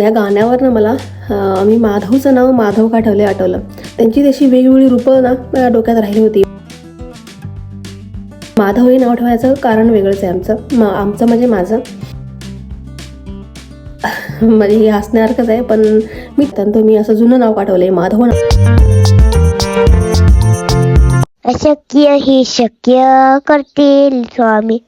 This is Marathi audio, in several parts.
या गाण्यावर ना मला मी माधवचं नाव माधव काठवले आठवलं. त्यांची तशी वेगवेगळी रूपं ना माझ्या डोक्यात राहिली होती. माधव हे नाव ठेवायचं कारण वेगळंच आहे आमचं. आमचं म्हणजे माझं. म्हणजे हे हसण्यासारखंच आहे पण मी त्यांचं मी असं जुनं नाव पाठवलंय माधव नाव. अशक्य ही शक्य करतील स्वामी.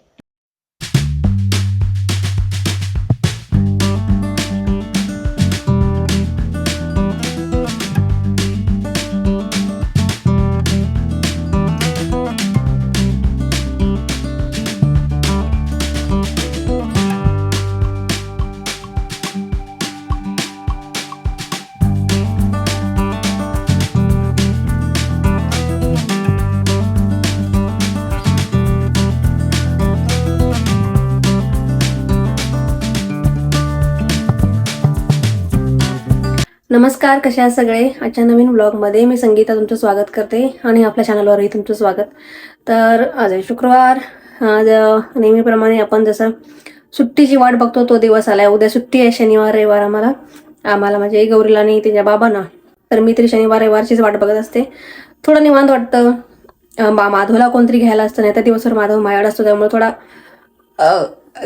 नमस्कार कशा आहात सगळे? आजच्या नवीन ब्लॉगमध्ये मी संगीता तुमचं स्वागत करते आणि आपल्या चॅनलवरही तुमचं स्वागत. तर आज आहे शुक्रवार. आज नेहमीप्रमाणे आपण जसं सुट्टीची वाट बघतो तो दिवस आलाय. उद्या सुट्टी आहे शनिवार रविवार आम्हाला. आम्हाला म्हणजे गौरीला आणि तिच्या बाबांना. तर मी तरी शनिवार रविवारचीच वाट बघत असते. थोडं निवांत वाटतं. बा माधवला कोणतरी घ्यायला असतं नाही तर दिवसभर माधव मायाड असतो त्यामुळे थोडा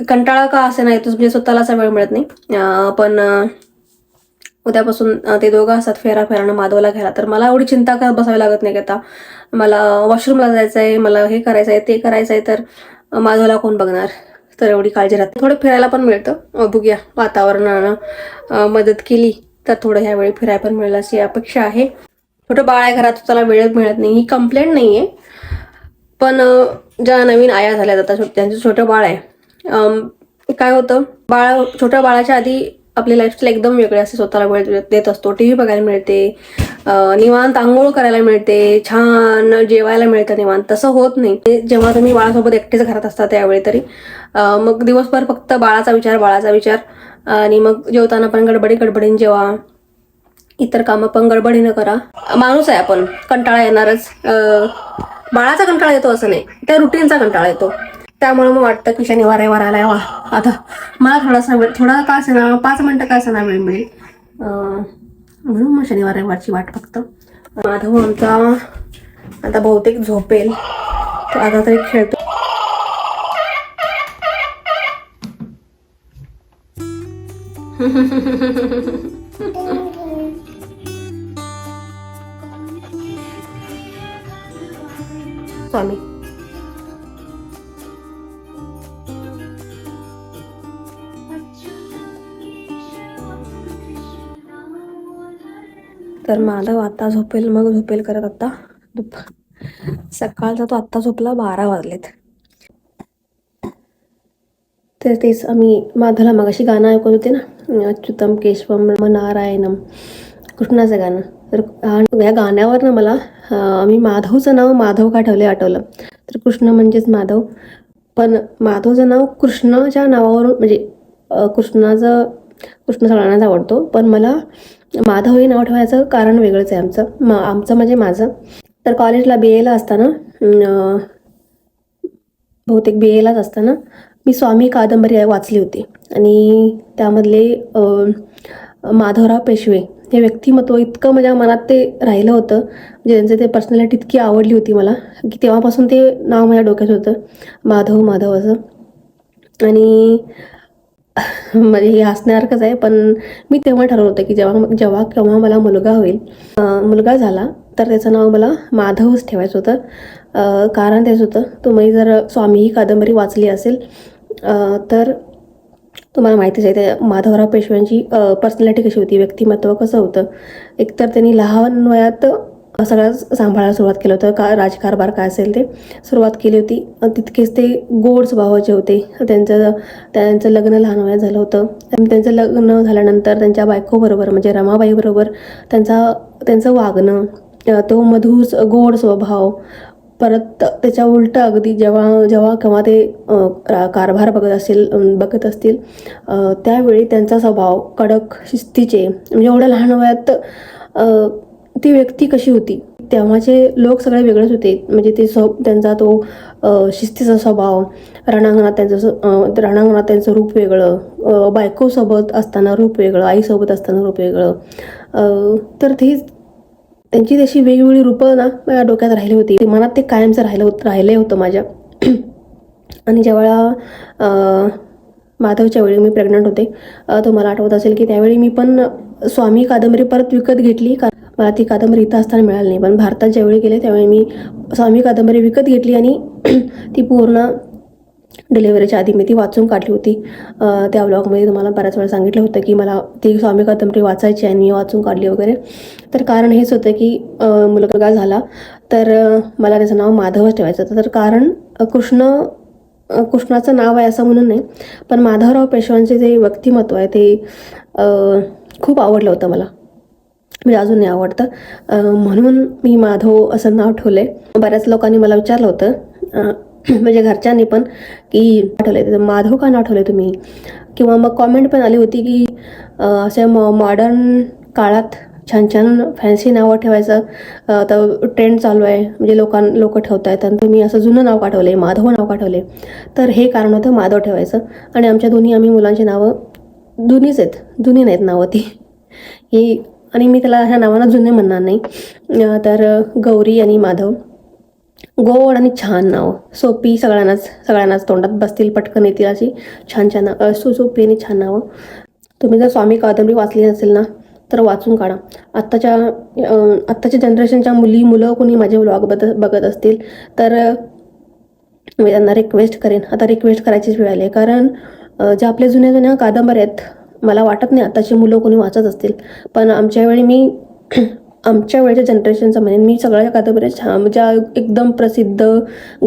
कंटाळा का असे नाही म्हणजे स्वतःला असा वेळ मिळत नाही. पण उद्यापासून ते दोघं असतात फेरा फेरानं माधवला घ्यायला. तर मला एवढी चिंता करत बसावी लागत नाही की आता मला वॉशरूमला जायचं आहे मला हे करायचं आहे ते करायचं आहे तर माधवला कोण बघणार? तर एवढी काळजी राहते. थोडं फिरायला पण मिळतं. बघूया वातावरणानं मदत केली तर थोडं ह्यावेळी फिरायला पण मिळेल अशी अपेक्षा आहे. छोटं बाळ आहे घरात त्याला वेळ मिळत नाही. ही कंप्लेंट नाही आहे पण ज्या नवीन आया झाल्या आता त्यांचं छोटं बाळ आहे. काय होतं? बाळ छोट्या बाळाच्या आधी आपली लाईफस्टाईल एकदम वेगळी असते. स्वतःला वेळ देत असतो. टी व्ही बघायला मिळते. निवांत आंघोळ करायला मिळते. छान जेवायला मिळतं निवांत. तसं होत नाही. ते जेव्हा तुम्ही बाळासोबत एकटेच घरात असता त्यावेळी तरी. मग दिवसभर फक्त बाळाचा विचार बाळाचा विचार. आणि मग जेवताना पण गडबडी गडबडीने जेवा. इतर कामं पण गडबडीनं करा. माणूस आहे आपण. कंटाळा येणारच. बाळाचा कंटाळा येतो असं नाही. त्या रुटीनचा कंटाळा येतो. त्यामुळे मग वाटतं की शनिवार रविवार आलाय. वा आता मला थोडासा वेळ थोडा का असेना पाच मिनटं का असेना वेळ मिळेल? म्हणून मग शनिवार रविवारची वाट फक्त माधव आमचा आता बहुतेक झोपेल. तो आता तरी खेळतो. स्वामी. तर माधव आता झोपेल मग झोपेल करत आता दुप सकाळचा तो आत्ता झोपला बारा वाजलेत. तर तेच आम्ही माधवला मगाशी गाणं ऐकत होते ना अच्युतम केशवम नारायणम कृष्णाचं गाणं. तर या गाण्यावर ना मला मी माधवचं नाव माधव का ठेवले आठवलं. तर कृष्ण म्हणजेच माधव. पण माधवचं नाव कृष्णाच्या नावावरून म्हणजे कृष्णाचं कृष्ण सगळ्यांनाच आवडतो. पण मला माधव हे नाव ठेवायचं कारण वेगळंच आहे आमचं. म आमचं म्हणजे माझं. तर कॉलेजला बी एला असताना बहुतेक बी एलाच असताना मी स्वामी कादंबरी वाचली होती. आणि त्यामधले माधवराव पेशवे हे व्यक्तिमत्व इतकं माझ्या मनात ते राहिलं होतं म्हणजे त्यांचं ते पर्सनॅलिटी इतकी आवडली होती मला की तेव्हापासून ते नाव माझ्या डोक्यात होतं माधव माधव असं. आणि म्हणजे हे हसण्यासारखंच आहे पण मी तेव्हा ठरवलं होतं की जेव्हा जेव्हा केव्हा मला मुलगा होईल मुलगा झाला तर त्याचं नाव मला माधवच ठेवायचं होतं. कारण त्याचं होतं तुम्ही जर स्वामी ही कादंबरी वाचली असेल तर तुम्हाला माहितीच आहे त्या माधवराव पेशव्यांची पर्सनॅलिटी कशी होती व्यक्तिमत्व कसं होतं. एकतर त्यांनी लहान वयात सगळंच सांभाळायला सुरुवात केलं होतं. का राजकारभार काय असेल ते सुरुवात केली होती. तितकेच ते गोड स्वभावाचे होते त्यांचं त्यांचं लग्न लहान वयात झालं होतं. त्यांचं लग्न झाल्यानंतर त्यांच्या बायकोबरोबर म्हणजे रमाबाईबरोबर त्यांचा त्यांचं वागणं तो मधुर गोड स्वभाव परत त्याच्या उलटं अगदी जेव्हा जेव्हा केव्हा ते रा- कारभार बघत असेल बघत असतील त्यावेळी त्यांचा स्वभाव कडक शिस्तीचे म्हणजे एवढ्या लहान वयात ती व्यक्ती कशी होती? तेव्हाचे लोक सगळे वेगळेच होते. म्हणजे ते स्व त्यांचा तो शिस्तीचा स्वभाव रणांगणात त्यांचं रणांगणात त्यांचं रूप वेगळं बायकोसोबत असताना रूप वेगळं आईसोबत असताना रूप वेगळं. तर ते त्यांची तशी वेगवेगळी रूपं ना माझ्या डोक्यात राहिली होती. ते मनात ते कायमचं राहिलं होत राहिलं होतं माझ्या. आणि ज्यावेळा माधवच्या वेळी मी प्रेग्नंट होते तुम्हाला आठवत असेल की त्यावेळी मी पण स्वामी कादंबरी परत विकत घेतली. कारण मला ती कादंबरी इथं असताना मिळाली नाही. पण भारतात ज्यावेळी गेले त्यावेळी मी स्वामी कादंबरी विकत घेतली आणि ती पूर्ण डिलेवरीच्या आधी मी ती वाचून काढली होती. त्या ब्लॉगमध्ये तुम्हाला बऱ्याच वेळा सांगितलं होतं की मला ती स्वामी कादंबरी वाचायची आणि मी वाचून काढली वगैरे. तर कारण हेच होतं की मुलगा झाला तर मला त्याचं नाव माधवच ठेवायचं होतं. तर कारण कृष्ण कृष्णाचं नाव आहे असं म्हणून नाही पण माधवराव पेशवांचे जे व्यक्तिमत्व आहे ते खूप आवडलं होतं मला. म्हणजे मला अजूनही आवडतं. म्हणून मी माधव असं नाव ठेवलंय. बऱ्याच लोकांनी मला विचारलं होतं. म्हणजे घरच्यांनी पण की ठेवलंय. आहे माधव का नाव ठेवलंय तुम्ही? किंवा मग कॉमेंट पण आली होती की असे मॉ मॉडर्न काळात छान छान फॅन्सी नावं ठेवायचं तर आता ट्रेंड चालू आहे. म्हणजे लोकां लोक ठेवत आहेत आणि तुम्ही असं जुनं नाव का आहे माधव नाव पाठवले तर हे कारण होतं माधव ठेवायचं. आणि आमच्या दोन्ही आम्ही मुलांची नावं जुनीच आहेत. जुनी नाहीत नावं ती. ही आणि मी त्याला ह्या नावानं जुने म्हणणार नाही. तर गौरी आणि माधव. गोड आणि छान नाव. सोपी सगळ्यांनाच सगळ्यांनाच तोंडात बसतील पटकन येतील अशी छान छान नाव. सुसोपी आणि छान नावं. तुम्ही जर स्वामी कादंबरी वाचली नसेल ना तर वाचून काढा. आत्ताच्या आत्ताच्या जनरेशनच्या मुली मुलं कोणी माझे व्लॉग बघत बघत असतील तर मी त्यांना रिक्वेस्ट करेन. आता रिक्वेस्ट करायचीच वेळ आली आहे. कारण ज्या आपल्या जुन्या जुन्या कादंबऱ्या आहेत मला वाटत नाही आताची मुलं कोणी वाचत असतील. पण आमच्या वेळी मी आमच्या वेळेच्या जनरेशनचं म्हणेन मी सगळ्या कादंबऱ्या छान ज्या एकदम प्रसिद्ध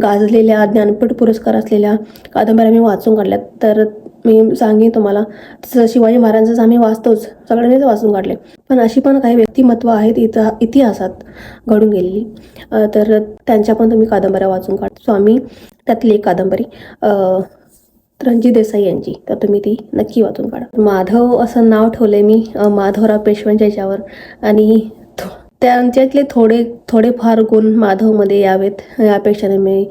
गाजलेल्या ज्ञानपीठ पुरस्कार असलेल्या कादंबऱ्या मी वाचून काढल्यात. तर मी सांगेन तुम्हाला तसं शिवाजी महाराजांचं आम्ही वाचतोच सगळ्यांनीच वाचून काढले. पण अशी पण काही व्यक्तिमत्व आहेत इतिहा इतिहासात घडून गेलेली. तर त्यांच्या पण तुम्ही कादंबऱ्या वाचून काढ स्वामी त्यातली एक कादंबरी. रणजी देसाई यांची. तर तुम्ही ती नक्की वाचून काढा. माधव असं नाव ठेवलंय मी माधवराव पेशव्यांच्या याच्यावर. आणि त्यांच्यातले थोडे थोडेफार गुण माधवमध्ये यावेत या अपेक्षाने मी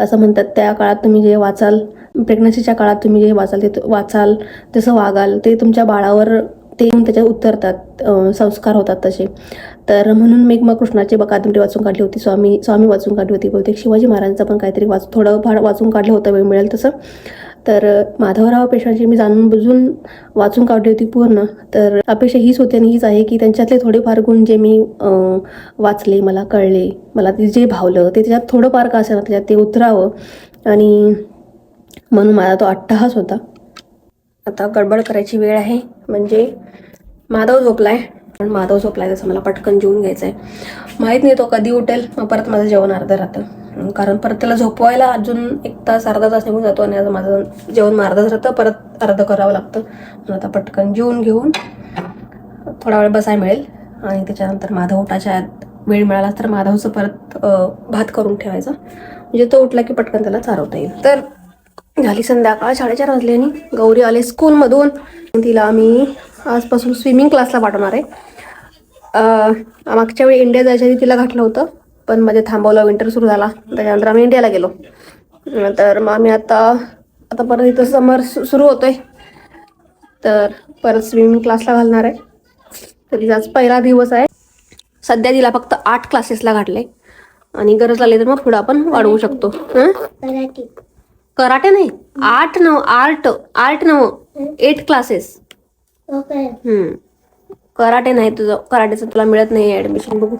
असं म्हणतात त्या काळात तुम्ही जे वाचाल प्रेग्नन्सीच्या काळात तुम्ही जे वाचाल ते वाचाल जसं वागाल ते तुमच्या बाळावर ते त्याच्यात उतरतात संस्कार होतात तसे. तर म्हणून मी मग कृष्णाची कादंबरी वाचून काढली होती स्वामी स्वामी वाचून काढली होती बहुतेक शिवाजी महाराजांचं पण काहीतरी वाच थोडं फार वाचून काढलं होतं वेळ मिळेल तसं. तर माधवराव पेशव्यांची मी जाणून बुजून वाचून काढली होती पूर्ण. तर अपेक्षा हीच होती आणि हीच आहे की त्यांच्यातले थोडेफार गुण जे मी वाचले मला कळले मला ते जे भावलं ते त्याच्यात थोडंफार का असेल त्याच्यात ते उतरावं. आणि म्हणून माझा तो अट्टहास होता. आता गडबड करायची वेळ आहे. म्हणजे माधव झोपला आहे पण माधव झोपलाय तसं मला पटकन जेवून घ्यायचं आहे माहीत नाही तो कधी उठेल मग परत माझं जेवण अर्धं राहतं. कारण परत त्याला झोपवायला अजून एक तास अर्धा तास निघून जातो आणि आज माझं जेवण अर्धंच राहतं परत अर्धं करावं लागतं. म्हणून आता पटकन जेवून घेऊन थोडा वेळ बसाय मिळेल. आणि त्याच्यानंतर माधव उठाच्या वेळ मिळाला तर माधवचं परत भात करून ठेवायचा. म्हणजे तो उठला की पटकन त्याला चारवता येईल. तर झाली संध्याकाळ साडेचार वाजले आणि गौरी आले स्कूलमधून तिला आम्ही आजपासून स्विमिंग क्लासला पाठवणार आहे. मागच्या वेळी इंडिया जायच्या आधी तिला घातलं होतं पण मध्ये थांबवलं विंटर सुरू झाला. त्याच्यानंतर आम्ही इंडियाला गेलो. तर मग आम्ही आता आता परत इथं समर सुरू होतोय. तर परत स्विमिंग क्लासला घालणार आहे. तर तिचा आज पहिला दिवस आहे. सध्या तिला फक्त आठ क्लासेसला घातले. आणि गरज लागली तर मग पुढे आपण वाढवू शकतो? कराटे. नाही आठ नऊ आर्ट आर्ट नऊ एट क्लासेस. कराटे नाही तुझं. कराटेचं तुला मिळत नाही ऍडमिशन बघू.